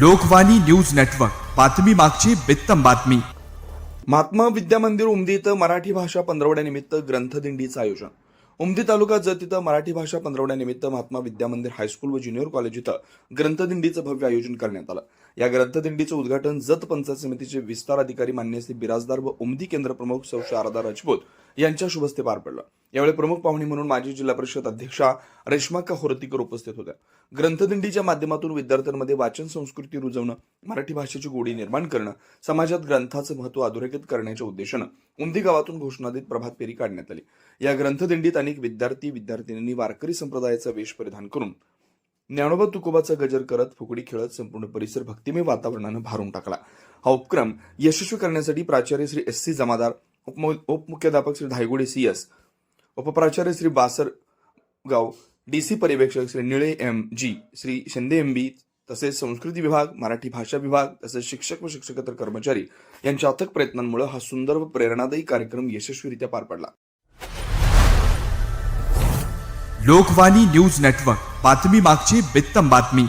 Lokvani news network बातमी मागची बित्तम बातमी. महात्मा विद्या मंदिर उमदी इथं मराठी भाषा पंधरवड्यानिमित्त ग्रंथदिंडीचं आयोजन. उमदी तालुका जत इथं मराठी भाषा पंधरवड्यानिमित्त महात्मा विद्या मंदिर हायस्कूल व ज्युनियर कॉलेज इथं ग्रंथदिंडीचं भव्य आयोजन करण्यात आलं. या ग्रंथदिंडीचं उद्घाटन जत पंचायत समितीचे विस्तार अधिकारी मान्य श्री बिराजदार व उमदी केंद्र प्रमुख सौ शारदा राजपूत यांच्या शुभस्ते पार पडलं. यावेळी प्रमुख पाहुणे म्हणून माजी जिल्हा परिषद अध्यक्षा रेश्मा होरतीकर उपस्थित होत्या. ग्रंथदिंडीच्या माध्यमातून विद्यार्थ्यांमध्ये वाचन संस्कृती रुजवणं मराठी भाषेची गोडी निर्माण करणं समाजात ग्रंथाचं महत्त्व अधोरेखित करण्याच्या उद्देशानं उमदी गावातून घोषणा देत प्रभात फेरी काढण्यात आली. या ग्रंथदिंडीत अनेक विद्यार्थी विद्यार्थिनींनी वारकरी संप्रदायाचा वेश परिधान करून ज्ञानोबा तुकोबाचा गजर करत फुगडी खेळत संपूर्ण परिसर भक्तिमय वातावरणानं भारून टाकला. हा उपक्रम यशस्वी करण्यासाठी प्राचार्य श्री एस सी जमादार उपमुख्याध्यापक श्री धायगुडे सी एस उपप्राचार्य श्री बासरगाव डी सी पर्यवेक्षक Shri Nile M G Shri Shinde M B तसेच संस्कृती विभाग मराठी भाषा विभाग तसेच शिक्षक व शिक्षकेतर कर्मचारी यांच्या अथक प्रयत्नांमुळे हा सुंदर व प्रेरणादायी कार्यक्रम यशस्वीरित्या पार पडला. लोकवाणी न्यूज नेटवर्क बातमी मागची बित्तम बातमी.